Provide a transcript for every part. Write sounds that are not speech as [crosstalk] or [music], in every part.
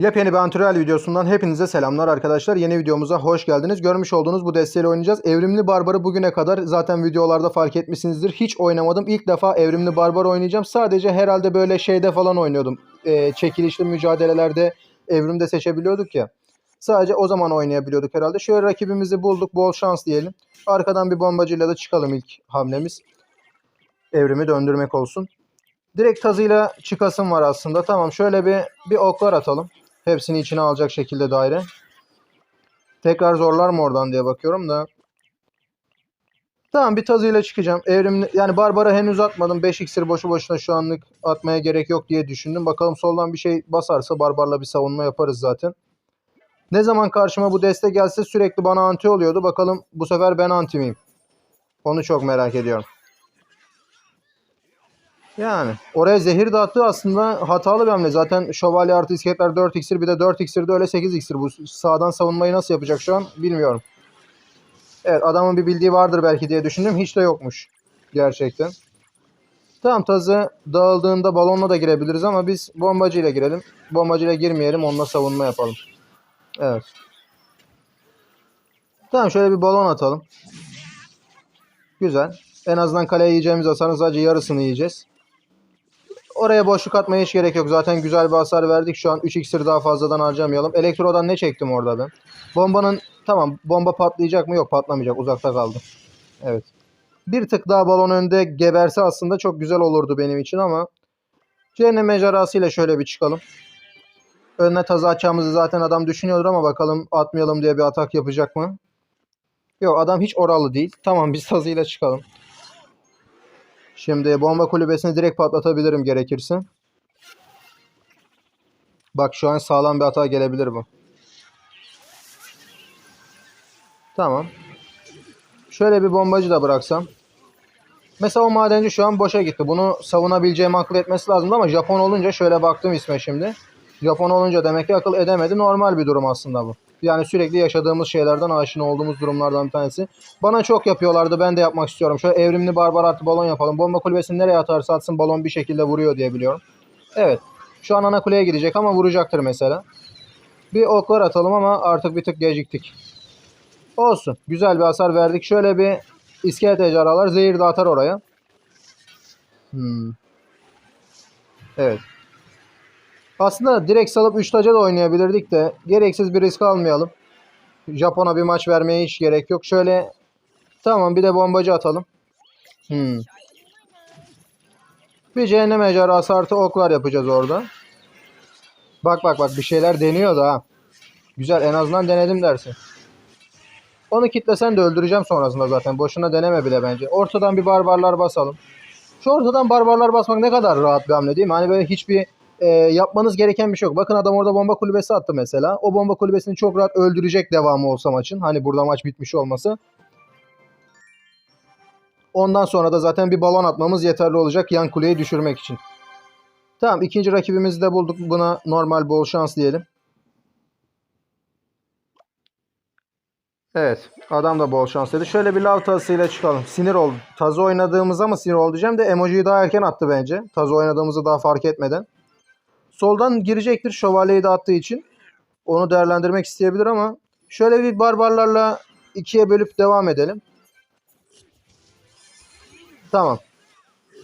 Yepyeni bir antrenör videosundan hepinize selamlar arkadaşlar. Yeni videomuza hoş geldiniz. Görmüş olduğunuz bu desteğiyle oynayacağız. Evrimli Barbar'ı bugüne kadar zaten videolarda fark etmişsinizdir. Hiç oynamadım. İlk defa Evrimli Barbar oynayacağım. Sadece herhalde böyle şeyde falan oynuyordum. Ee, çekilişli mücadelelerde evrimde seçebiliyorduk ya. Sadece o zaman oynayabiliyorduk herhalde. Şöyle rakibimizi bulduk. Bol şans diyelim. Arkadan bir bombacıyla da çıkalım ilk hamlemiz. Evrimi döndürmek olsun. Direkt tazıyla çıkasım var aslında. Tamam şöyle bir bir oklar atalım. Hepsini içine alacak şekilde daire. Tekrar zorlar mı oradan diye bakıyorum da. Tamam bir tazıyla çıkacağım. Evrimli, yani Barbara henüz atmadım. 5 iksir boşu boşuna şu anlık atmaya gerek yok diye düşündüm. Bakalım soldan bir şey basarsa Barbar'la bir savunma yaparız zaten. Ne zaman karşıma bu deste gelse sürekli bana anti oluyordu. Bakalım bu sefer ben anti miyim? Onu çok merak ediyorum. Yani oraya zehir dağıttı aslında hatalı bir hamle. Zaten şövalye artı iskeletler 4 iksir bir de 4 iksir de öyle 8 iksir. Bu sağdan savunmayı nasıl yapacak şu an bilmiyorum. Evet adamın bir bildiği vardır belki diye düşündüm. Hiç de yokmuş gerçekten. Tamam tazı dağıldığında balonla da girebiliriz ama biz bombacıyla girelim. Bombacıyla girmeyelim onunla savunma yapalım. Evet. Tamam şöyle bir balon atalım. Güzel. En azından kaleye yiyeceğimiz hasarın sadece yarısını yiyeceğiz. Oraya boşluk atmaya hiç gerek yok. Zaten güzel bir hasar verdik. Şu an 3 iksir daha fazladan harcamayalım. Elektrodan ne çektim orada ben? Bombanın tamam bomba patlayacak mı? Yok patlamayacak. Uzakta kaldı. Evet. Bir tık daha balon önde geberse aslında çok güzel olurdu benim için ama Cehennem mecrasıyla şöyle bir çıkalım. Önüne tazı atacağımızı zaten adam düşünüyordur ama bakalım atmayalım diye bir atak yapacak mı? Yok adam hiç oralı değil. Tamam biz tazıyla çıkalım. Şimdi bomba kulübesini direkt patlatabilirim gerekirse. Bak şu an sağlam bir hata gelebilir bu. Tamam. Şöyle bir bombacı da bıraksam. Mesela o madenci şu an boşa gitti. Bunu savunabileceğim akıl etmesi lazımdı ama Japon olunca şöyle baktım isme şimdi. Japon olunca demek ki akıl edemedi. Normal bir durum aslında bu. Yani sürekli yaşadığımız şeylerden aşina olduğumuz durumlardan bir tanesi. Bana çok yapıyorlardı. Ben de yapmak istiyorum. Şöyle evrimli barbar artı balon yapalım. Bomba kulübesini nereye atarsa atsın balon bir şekilde vuruyor diye biliyorum. Evet. Şu an ana kuleye gidecek ama vuracaktır mesela. Bir oklar atalım ama artık bir tık geciktik. Olsun. Güzel bir hasar verdik. Şöyle bir iskelet ejderhalar zehir de atar oraya. Hmm. Evet. Aslında direkt salıp 3 taca da oynayabilirdik de gereksiz bir risk almayalım. Japon'a bir maç vermeye hiç gerek yok. Şöyle tamam bir de bombacı atalım. Hmm. Bir cehennem ejderhası artı oklar yapacağız orada. Bak bak bak bir şeyler deniyor da ha. Güzel en azından denedim dersin. Onu kitlesen de öldüreceğim sonrasında zaten. Boşuna deneme bile bence. Ortadan bir barbarlar basalım. Şu ortadan barbarlar basmak ne kadar rahat bir hamle değil mi? Hani böyle hiçbir e, yapmanız gereken bir şey yok. Bakın adam orada bomba kulübesi attı mesela. O bomba kulübesini çok rahat öldürecek devamı olsa maçın. Hani burada maç bitmiş olması. Ondan sonra da zaten bir balon atmamız yeterli olacak yan kuleyi düşürmek için. Tamam ikinci rakibimizi de bulduk. Buna normal bol şans diyelim. Evet. Adam da bol şans dedi. Şöyle bir lav tazısıyla çıkalım. Sinir oldum. Tazı oynadığımızda mı sinir oldu diyeceğim de emojiyi daha erken attı bence. Tazı oynadığımızı daha fark etmeden. Soldan girecektir şövalyeyi de attığı için. Onu değerlendirmek isteyebilir ama şöyle bir barbarlarla ikiye bölüp devam edelim. Tamam.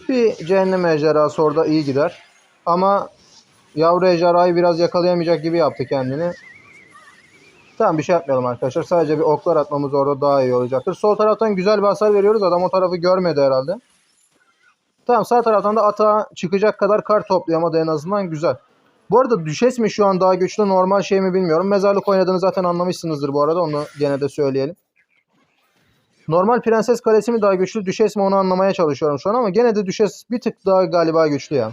Bir cehennem ejderhası orada iyi gider. Ama yavru ejderhayı biraz yakalayamayacak gibi yaptı kendini. Tamam bir şey yapmayalım arkadaşlar. Sadece bir oklar atmamız orada daha iyi olacaktır. Sol taraftan güzel bir hasar veriyoruz. Adam o tarafı görmedi herhalde. Tamam sağ taraftan da ata çıkacak kadar kar toplayamadı en azından güzel. Bu arada düşes mi şu an daha güçlü normal şey mi bilmiyorum. Mezarlık oynadığını zaten anlamışsınızdır bu arada onu gene de söyleyelim. Normal prenses kalesi mi daha güçlü düşes mi onu anlamaya çalışıyorum şu an ama gene de düşes bir tık daha galiba güçlü ya.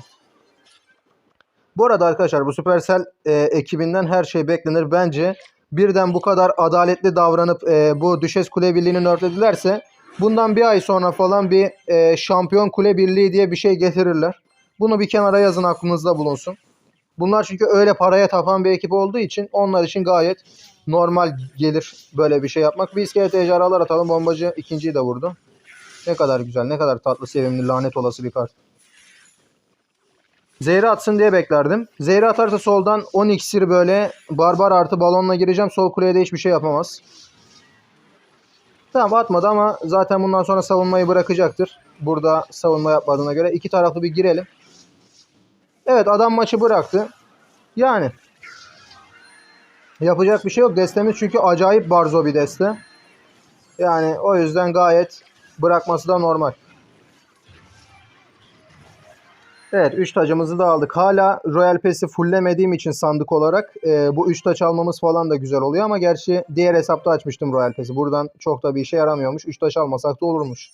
Bu arada arkadaşlar bu Supercell e, ekibinden her şey beklenir. Bence birden bu kadar adaletli davranıp e, bu Düşes Kule Birliği'ni nörtledilerse bundan bir ay sonra falan bir e, şampiyon kule birliği diye bir şey getirirler. Bunu bir kenara yazın aklınızda bulunsun. Bunlar çünkü öyle paraya tapan bir ekip olduğu için onlar için gayet normal gelir böyle bir şey yapmak. Bir iskelet ejderhalar atalım. Bombacı ikinciyi de vurdu. Ne kadar güzel, ne kadar tatlı, sevimli, lanet olası bir kart. Zehri atsın diye beklerdim. Zehri atarsa soldan 10 iksir böyle barbar artı balonla gireceğim. Sol kuleye de hiçbir şey yapamaz. Tamam atmadı ama zaten bundan sonra savunmayı bırakacaktır. Burada savunma yapmadığına göre iki taraflı bir girelim. Evet adam maçı bıraktı. Yani yapacak bir şey yok. Destemiz çünkü acayip barzo bir deste. Yani o yüzden gayet bırakması da normal. Evet 3 tacımızı da aldık. Hala Royal Pass'i fulllemediğim için sandık olarak e, bu 3 taç almamız falan da güzel oluyor ama gerçi diğer hesapta açmıştım Royal Pass'i. Buradan çok da bir işe yaramıyormuş. 3 taş almasak da olurmuş.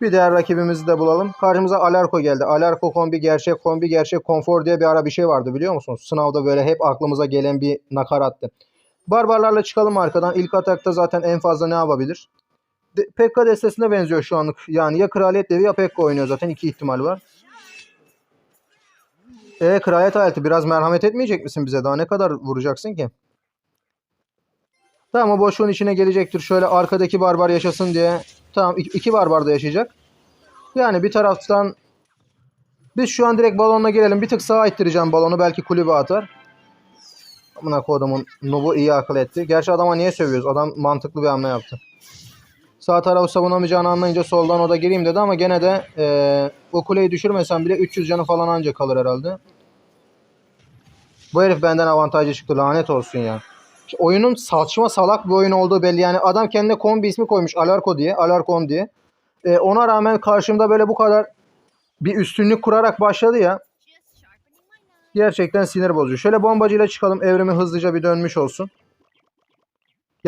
Bir diğer rakibimizi de bulalım. Karşımıza Alarko geldi. Alarko kombi, gerçek kombi, gerçek konfor diye bir ara bir şey vardı biliyor musunuz? Sınavda böyle hep aklımıza gelen bir nakarattı. Barbarlarla çıkalım arkadan. İlk atakta zaten en fazla ne yapabilir? Pekka destesine benziyor şu anlık. Yani ya Kraliyet Devi ya Pekka oynuyor zaten. iki ihtimal var. E kraliyet hayatı biraz merhamet etmeyecek misin bize? Daha ne kadar vuracaksın ki? Tamam o boşluğun içine gelecektir. Şöyle arkadaki barbar yaşasın diye. Tamam iki, barbar da yaşayacak. Yani bir taraftan biz şu an direkt balonla girelim. Bir tık sağa ittireceğim balonu. Belki kulübe atar. Amına kodumun Nub'u iyi akıl etti. Gerçi adama niye sövüyoruz? Adam mantıklı bir hamle yaptı. Sağ tarafı savunamayacağını anlayınca soldan o da gireyim dedi ama gene de e, o kuleyi düşürmesem bile 300 canı falan anca kalır herhalde. Bu herif benden avantajlı çıktı lanet olsun ya. Oyunun saçma salak bir oyun olduğu belli. Yani adam kendine kombi ismi koymuş Alarko diye. Alarkon diye. E, ona rağmen karşımda böyle bu kadar bir üstünlük kurarak başladı ya. Gerçekten sinir bozucu. Şöyle bombacıyla çıkalım. Evrimi hızlıca bir dönmüş olsun.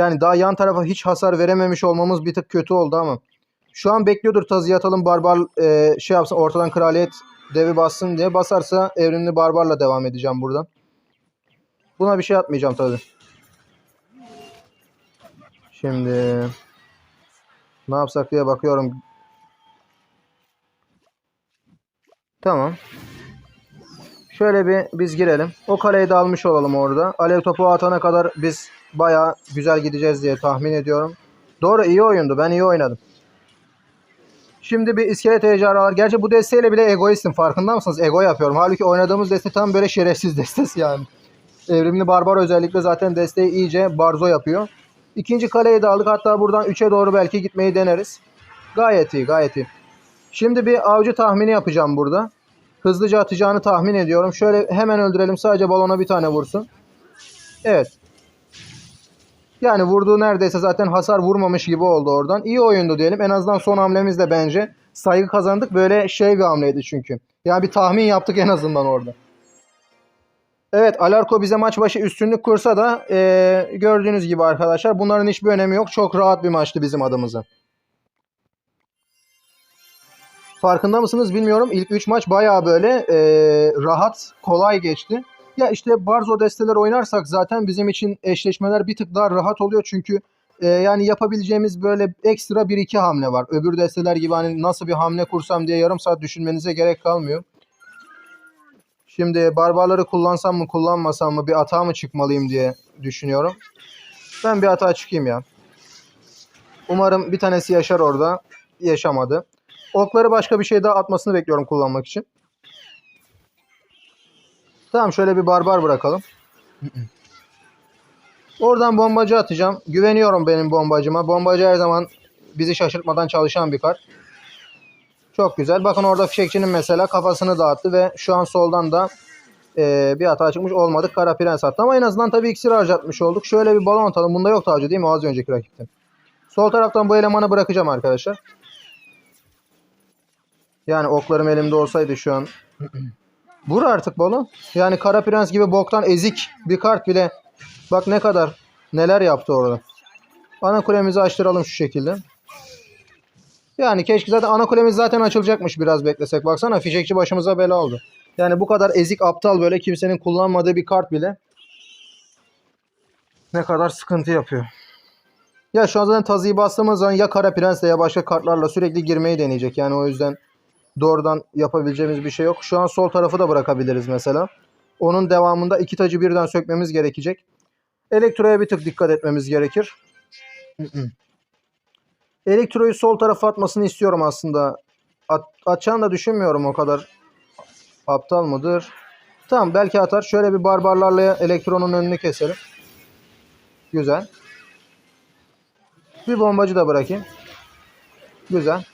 Yani daha yan tarafa hiç hasar verememiş olmamız bir tık kötü oldu ama. Şu an bekliyordur tazı atalım barbar e, şey yapsın ortadan kraliyet devi bassın diye. Basarsa evrimli barbarla devam edeceğim buradan. Buna bir şey atmayacağım tabi. Şimdi ne yapsak diye bakıyorum. Tamam. Şöyle bir biz girelim. O kaleyi de almış olalım orada. Alev topu atana kadar biz baya güzel gideceğiz diye tahmin ediyorum. Doğru iyi oyundu. Ben iyi oynadım. Şimdi bir iskelet ejderhalar. Gerçi bu desteğiyle bile egoistim. Farkında mısınız? Ego yapıyorum. Halbuki oynadığımız deste tam böyle şerefsiz [laughs] destesi yani. Evrimli barbar özellikle zaten desteği iyice barzo yapıyor. İkinci kaleyi de aldık. Hatta buradan 3'e doğru belki gitmeyi deneriz. Gayet iyi gayet iyi. Şimdi bir avcı tahmini yapacağım burada. Hızlıca atacağını tahmin ediyorum. Şöyle hemen öldürelim. Sadece balona bir tane vursun. Evet. Yani vurduğu neredeyse zaten hasar vurmamış gibi oldu oradan. İyi oyundu diyelim. En azından son hamlemizde bence saygı kazandık. Böyle şey bir hamleydi çünkü. Yani bir tahmin yaptık en azından orada. Evet Alarko bize maç başı üstünlük kursa da e, gördüğünüz gibi arkadaşlar bunların hiçbir önemi yok. Çok rahat bir maçtı bizim adımıza. Farkında mısınız bilmiyorum. İlk 3 maç baya böyle e, rahat, kolay geçti. Ya işte Barzo desteler oynarsak zaten bizim için eşleşmeler bir tık daha rahat oluyor. Çünkü e, yani yapabileceğimiz böyle ekstra 1-2 hamle var. Öbür desteler gibi hani nasıl bir hamle kursam diye yarım saat düşünmenize gerek kalmıyor. Şimdi barbarları kullansam mı kullanmasam mı bir hata mı çıkmalıyım diye düşünüyorum. Ben bir hata çıkayım ya. Umarım bir tanesi yaşar orada. Yaşamadı. Okları başka bir şey daha atmasını bekliyorum kullanmak için. Tamam şöyle bir barbar bırakalım. Oradan bombacı atacağım. Güveniyorum benim bombacıma. Bombacı her zaman bizi şaşırtmadan çalışan bir kart. Çok güzel. Bakın orada fişekçinin mesela kafasını dağıttı ve şu an soldan da e, bir hata çıkmış olmadık. Kara prens attı ama en azından tabii iksir harcatmış olduk. Şöyle bir balon atalım. Bunda yok tacı değil mi? Az önceki rakipte. Sol taraftan bu elemanı bırakacağım arkadaşlar. Yani oklarım elimde olsaydı şu an. Vur artık balon. Yani Kara Prens gibi boktan ezik bir kart bile. Bak ne kadar neler yaptı orada. Ana kulemizi açtıralım şu şekilde. Yani keşke zaten ana kulemiz zaten açılacakmış biraz beklesek. Baksana fişekçi başımıza bela oldu. Yani bu kadar ezik aptal böyle kimsenin kullanmadığı bir kart bile ne kadar sıkıntı yapıyor. Ya şu an zaten tazıyı bastığımız zaman ya Kara Prens'le ya başka kartlarla sürekli girmeyi deneyecek. Yani o yüzden doğrudan yapabileceğimiz bir şey yok. Şu an sol tarafı da bırakabiliriz mesela. Onun devamında iki tacı birden sökmemiz gerekecek. Elektroya bir tık dikkat etmemiz gerekir. Elektroyu sol tarafa atmasını istiyorum aslında. At, atacağını da düşünmüyorum o kadar. Aptal mıdır? Tamam belki atar. Şöyle bir barbarlarla elektronun önünü keselim. Güzel. Bir bombacı da bırakayım. Güzel.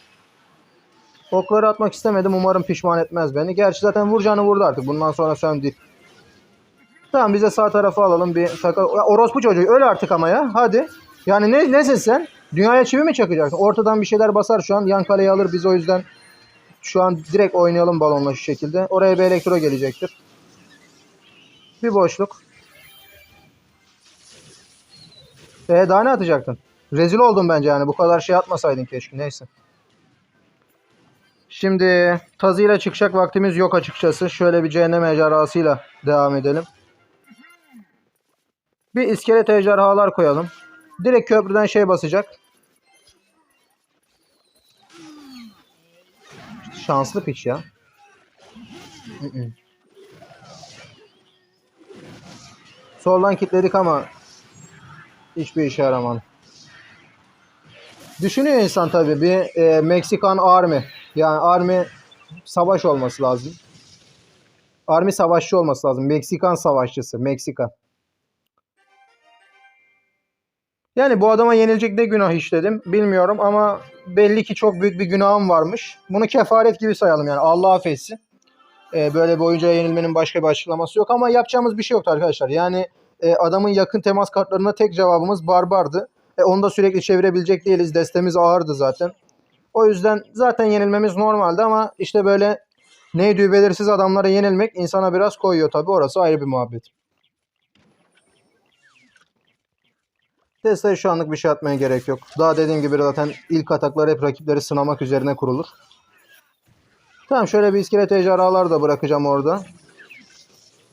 Okları atmak istemedim. Umarım pişman etmez beni. Gerçi zaten vuracağını vurdu artık. Bundan sonra söndü. Tamam bize sağ tarafa alalım bir takı. Ya, Orospu çocuğu öyle artık ama ya. Hadi. Yani ne nesin sen? Dünyaya çivi mi çakacaksın? Ortadan bir şeyler basar şu an. Yan kaleyi alır biz o yüzden şu an direkt oynayalım balonla şu şekilde. Oraya bir elektro gelecektir. Bir boşluk. E daha ne atacaktın? Rezil oldum bence yani. Bu kadar şey atmasaydın keşke. Neyse. Şimdi tazıyla çıkacak vaktimiz yok açıkçası. Şöyle bir cehennem ejderhasıyla devam edelim. Bir iskelet ejderhalar koyalım. Direkt köprüden şey basacak. Şanslı piç ya. Soldan kilitledik ama hiçbir işe yaramadı. Düşünüyor insan tabii bir e, Meksikan Army yani Army savaş olması lazım. Army savaşçı olması lazım. Meksikan savaşçısı. Meksika. Yani bu adama yenilecek ne günah işledim bilmiyorum ama belli ki çok büyük bir günahım varmış. Bunu kefaret gibi sayalım yani Allah affetsin. Ee, böyle bir oyuncuya yenilmenin başka bir açıklaması yok ama yapacağımız bir şey yoktu arkadaşlar. Yani e, adamın yakın temas kartlarına tek cevabımız barbardı. E, onu da sürekli çevirebilecek değiliz. Destemiz ağırdı zaten. O yüzden zaten yenilmemiz normaldi ama işte böyle neydi belirsiz adamlara yenilmek insana biraz koyuyor tabii. Orası ayrı bir muhabbet. Tesla'ya şu anlık bir şey atmaya gerek yok. Daha dediğim gibi zaten ilk ataklar hep rakipleri sınamak üzerine kurulur. Tamam şöyle bir iskelet ejderhalar da bırakacağım orada.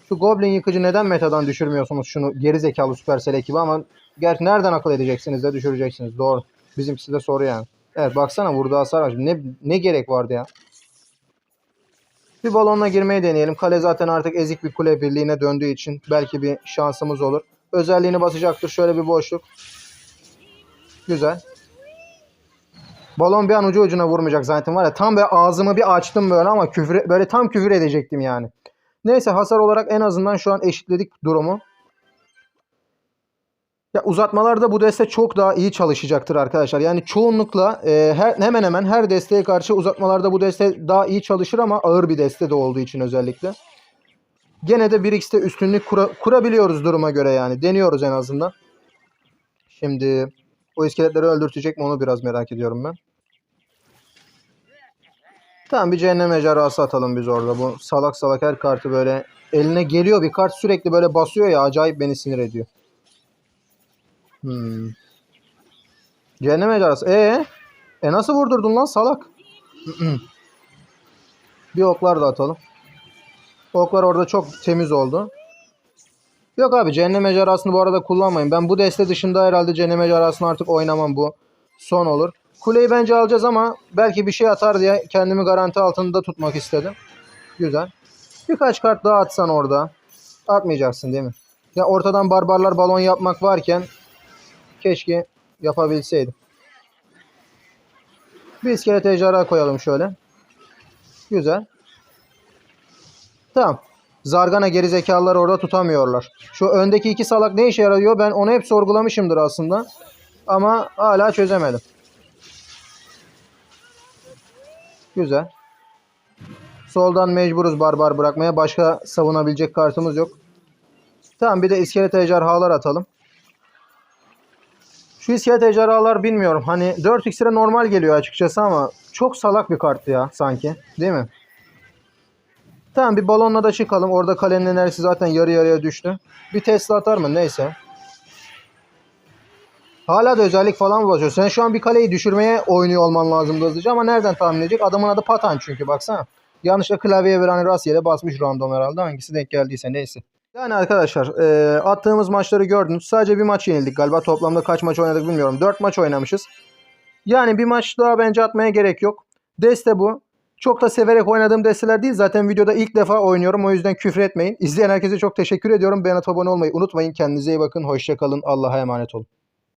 Şu Goblin yıkıcı neden metadan düşürmüyorsunuz şunu geri zekalı Supercell ekibi ama gerçi nereden akıl edeceksiniz de düşüreceksiniz. Doğru. Bizimkisi de soru yani. Evet baksana vurduğu hasar var. Ne, ne gerek vardı ya? Bir balonla girmeyi deneyelim. Kale zaten artık ezik bir kule birliğine döndüğü için belki bir şansımız olur. Özelliğini basacaktır. Şöyle bir boşluk. Güzel. Balon bir an ucu ucuna vurmayacak zaten var ya. Tam böyle ağzımı bir açtım böyle ama küfür, böyle tam küfür edecektim yani. Neyse hasar olarak en azından şu an eşitledik durumu. Ya uzatmalarda bu deste çok daha iyi çalışacaktır arkadaşlar. Yani çoğunlukla e, her, hemen hemen her desteğe karşı uzatmalarda bu deste daha iyi çalışır ama ağır bir deste de olduğu için özellikle. Gene de 1x'te üstünlük kura, kurabiliyoruz duruma göre yani. Deniyoruz en azından. Şimdi o iskeletleri öldürtecek mi onu biraz merak ediyorum ben. Tamam bir cehennem ejderhası atalım biz orada. Bu salak salak her kartı böyle eline geliyor bir kart sürekli böyle basıyor ya acayip beni sinir ediyor. Hmm. Cehennem ejderhası. Ee? E nasıl vurdurdun lan salak? [clears throat] bir oklar da atalım. Oklar orada çok temiz oldu. Yok abi cehennem ejderhasını bu arada kullanmayın. Ben bu deste dışında herhalde cehennem ejderhasını artık oynamam bu. Son olur. Kuleyi bence alacağız ama belki bir şey atar diye kendimi garanti altında tutmak istedim. Güzel. Birkaç kart daha atsan orada. Atmayacaksın değil mi? Ya ortadan barbarlar balon yapmak varken keşke yapabilseydim. Bir iskelet ejderha koyalım şöyle. Güzel. Tamam. Zargana gerizekalılar orada tutamıyorlar. Şu öndeki iki salak ne işe yarıyor? Ben onu hep sorgulamışımdır aslında. Ama hala çözemedim. Güzel. Soldan mecburuz barbar bırakmaya. Başka savunabilecek kartımız yok. Tamam bir de iskelet ejderhalar atalım. Şu iskelet ejderhalar bilmiyorum. Hani 4 iksire normal geliyor açıkçası ama çok salak bir karttı ya sanki. Değil mi? Tamam bir balonla da çıkalım. Orada kalenin enerjisi zaten yarı yarıya düştü. Bir Tesla atar mı? Neyse. Hala da özellik falan basıyor. Sen şu an bir kaleyi düşürmeye oynuyor olman lazımdı hızlıca ama nereden tahmin edecek? Adamın adı Patan çünkü baksana. Yanlışlıkla klavyeye bir hani rastgele basmış random herhalde. Hangisi denk geldiyse neyse. Yani arkadaşlar e, attığımız maçları gördünüz. Sadece bir maç yenildik galiba. Toplamda kaç maç oynadık bilmiyorum. 4 maç oynamışız. Yani bir maç daha bence atmaya gerek yok. Deste bu. Çok da severek oynadığım desteler değil. Zaten videoda ilk defa oynuyorum. O yüzden küfür etmeyin. İzleyen herkese çok teşekkür ediyorum. Beğenip abone olmayı unutmayın. Kendinize iyi bakın. Hoşçakalın. Allah'a emanet olun.